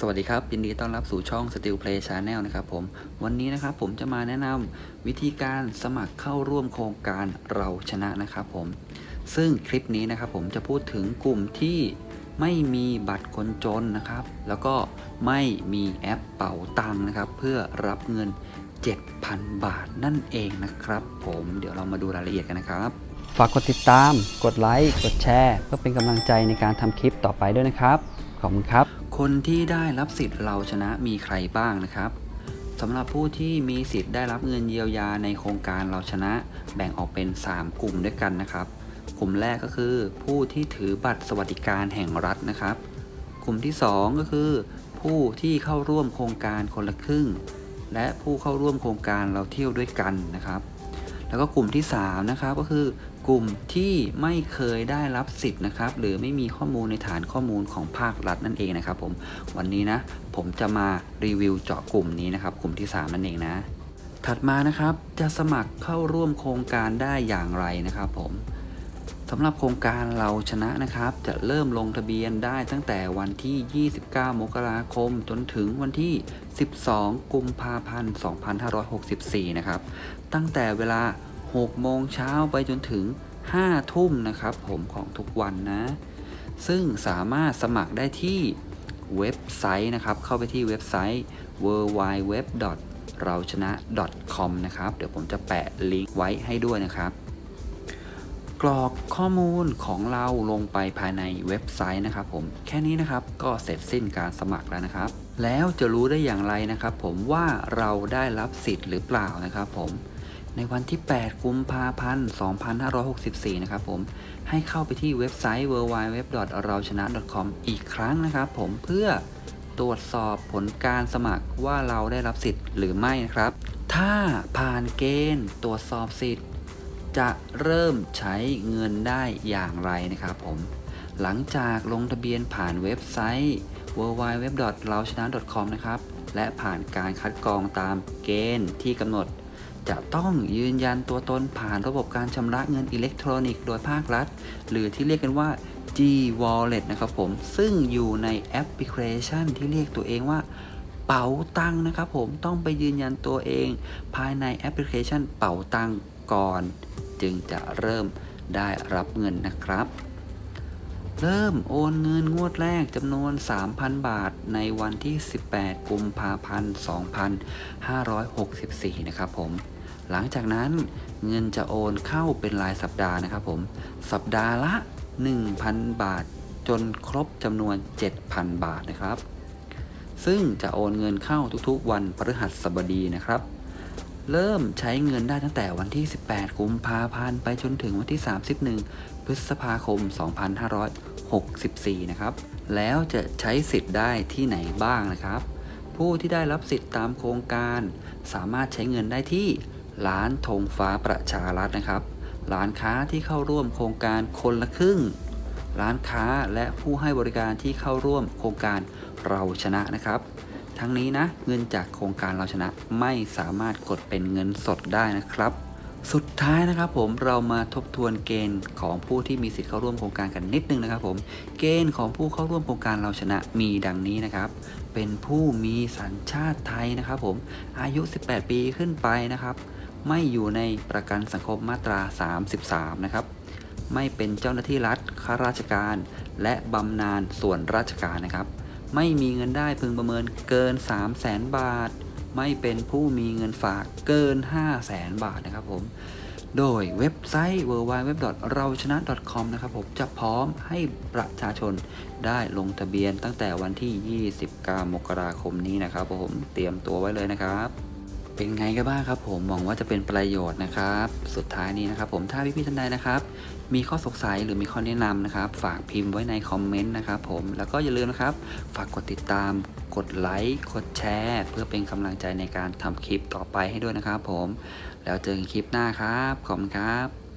สวัสดีครับ ยินดีต้อนรับสู่ช่อง Steel Play Channel นะครับผม วันนี้นะครับผมจะมาแนะนำวิธีการสมัครเข้าร่วมโครงการเราชนะนะครับผม ซึ่งคลิปนี้นะครับผมจะพูดถึงกลุ่มที่ไม่มีบัตรคนจนนะครับ แล้วก็ไม่มีแอปเป๋าตังค์นะครับ เพื่อรับเงิน 7,000 บาทนั่นเองนะครับ ผมเดี๋ยวเรามาดูรายละเอียดกันนะครับ ฝากกดติดตาม กดไลค์ กดแชร์ เพื่อเป็นกำลังใจในการทำคลิปต่อไปด้วยนะครับ ขอบคุณครับ คนที่ได้รับสิทธิ์เราชนะมีใครบ้างนะครับสำหรับผู้ที่มีสิทธิ์ได้รับเงินเยียวยาในโครงการเราชนะแบ่งออกเป็น 3 กลุ่มด้วยกันนะครับ กลุ่มแรกก็คือ ผู้ที่ถือบัตรสวัสดิการแห่งรัฐนะครับ กลุ่มที่ 2 ก็คือ ผู้ที่เข้าร่วมโครงการคนละครึ่ง และผู้เข้าร่วมโครงการเราเที่ยวด้วยกันนะครับ แล้วก็กลุ่มที่ 3 นะครับ ก็คือกลุ่มที่ไม่เคยได้รับสิทธิ์นะครับ หรือไม่มีข้อมูลในฐานข้อมูลของภาครัฐนั่นเองนะครับผม วันนี้นะ ผมจะมารีวิวเจาะกลุ่มนี้นะครับ กลุ่มที่ 3 นั่นเองนะ ถัดมานะครับ จะสมัครเข้าร่วมโครงการได้อย่างไรนะครับผม สำหรับโครงการเราชนะนะครับ จะเริ่มลงทะเบียนได้ตั้งแต่วันที่ 29 มกราคม จนถึงวันที่ 12 กุมภาพันธ์ 2564 นะครับ ตั้งแต่เวลา 6 โมงเช้าไปจนถึง 5 ทุ่มนะครับ ผมของทุกวันนะ ซึ่งสามารถสมัครได้ที่เว็บไซต์นะครับ เข้าไปที่เว็บไซต์ w w w เราชนะ .com นะครับ เดี๋ยวผมจะแปะลิงก์ไว้ให้ด้วยนะครับ กรอกข้อมูลของเราลงไปภายในเว็บไซต์นะครับผมแค่นี้นะครับก็เสร็จสิ้นการสมัครแล้วนะครับ แล้วจะรู้ได้อย่างไรนะครับ ผมว่าเราได้รับสิทธิ์หรือเปล่านะครับผมในวันที่ 8 กุมภาพันธ์ 2564 นะครับผม ให้เข้าไปที่เว็บไซต์ www.rauchana.com อีกครั้งนะครับผม เพื่อตรวจสอบผลการสมัครว่าเราได้รับสิทธิ์หรือไม่นะครับ ถ้าผ่านเกณฑ์ตรวจสอบสิทธิ์ จะเริ่มใช้เงินได้อย่างไรนะครับผม หลังจากลงทะเบียนผ่านเว็บไซต์ www.rauchana.com นะครับ และผ่านการคัดกรองตามเกณฑ์ที่กำหนด จะต้องยืนยันตัวตนผ่านระบบการชำระเงินอิเล็กทรอนิกส์โดยภาครัฐ หรือที่เรียกกันว่า G Wallet นะครับผม ซึ่งอยู่ในแอปพลิเคชันที่เรียกตัวเองว่าเป๋าตังนะครับผมต้องไปยืนยันตัวเอง ภายในแอปพลิเคชันเป๋าตังก่อน จึงจะเริ่มได้รับเงินนะครับ เริ่มโอนเงินงวดแรกจำนวน 3,000 บาทในวันที่ 18 กุมภาพันธ์ 2564 นะครับผม หลังจากนั้นเงินจะโอนเข้าเป็นรายสัปดาห์นะครับผม สัปดาห์ละ 1,000 บาทจนครบจำนวน 7,000 บาทนะครับ ซึ่งจะโอนเงินเข้าทุกๆ วันพฤหัสบดีนะครับ เริ่มใช้เงินได้ตั้งแต่วันที่ 18 กุมภาพันธ์ไปจนถึงวันที่ 31 พฤษภาคม 2564 นะครับ แล้วจะใช้สิทธิ์ได้ที่ไหนบ้างนะครับ ผู้ที่ได้รับสิทธิ์ตามโครงการ สามารถใช้เงินได้ที่ร้านธงฟ้าประชารัฐนะครับ ร้านค้าที่เข้าร่วมโครงการคนละครึ่ง ร้านค้าและผู้ให้บริการที่เข้าร่วมโครงการเราชนะนะครับ ทั้งนี้นะเงินจากโครงการเราชนะไม่สามารถกดเป็นเงินสดได้นะครับ สุดท้ายนะครับผมเรามาทบทวนเกณฑ์ของผู้ที่มีสิทธิ์เข้าร่วมโครงการกันนิดนึงนะครับผมเกณฑ์ของผู้เข้าร่วมโครงการเราชนะมีดังนี้นะครับ เป็นผู้มีสัญชาติไทยนะครับผมอายุ 18 ปีขึ้นไปนะครับ ไม่อยู่ในประกันสังคมมาตรา 33 นะครับไม่เป็นเจ้าหน้าที่รัฐข้าราชการ และบำนาญส่วนราชการนะครับ ไม่มีเงินได้พึงประเมินเกิน 3 0 0แสนบาท ไม่เป็นผู้มีเงินฝากเกิน 5 0 0แสนบาทนะครับผม โดยเว็บไซต์ www เราชนะ .com นะครับผมจะพร้อมให้ประชาชนได้ลงทะเบียนตั้งแต่วันที่ 29 มกราคมนี้นะครับผมเตรียมตัวไว้เลยนะครับ เป็นไงกันบ้างครับผมหวังว่าจะเป็นประโยชน์นะครับ สุดท้ายนี้นะครับผมถ้าพี่ๆท่านใดนะครับ มีข้อสงสัยหรือมีข้อแนะนำนะครับ ฝากพิมพ์ไว้ในคอมเมนต์นะครับผมแล้วก็อย่าลืมนะครับ ฝากกดติดตาม กดไลค์กดแชร์ เพื่อเป็นกำลังใจในการทำคลิปต่อไปให้ด้วยนะครับผมแล้วเจอกันคลิปหน้าครับขอบคุณครับ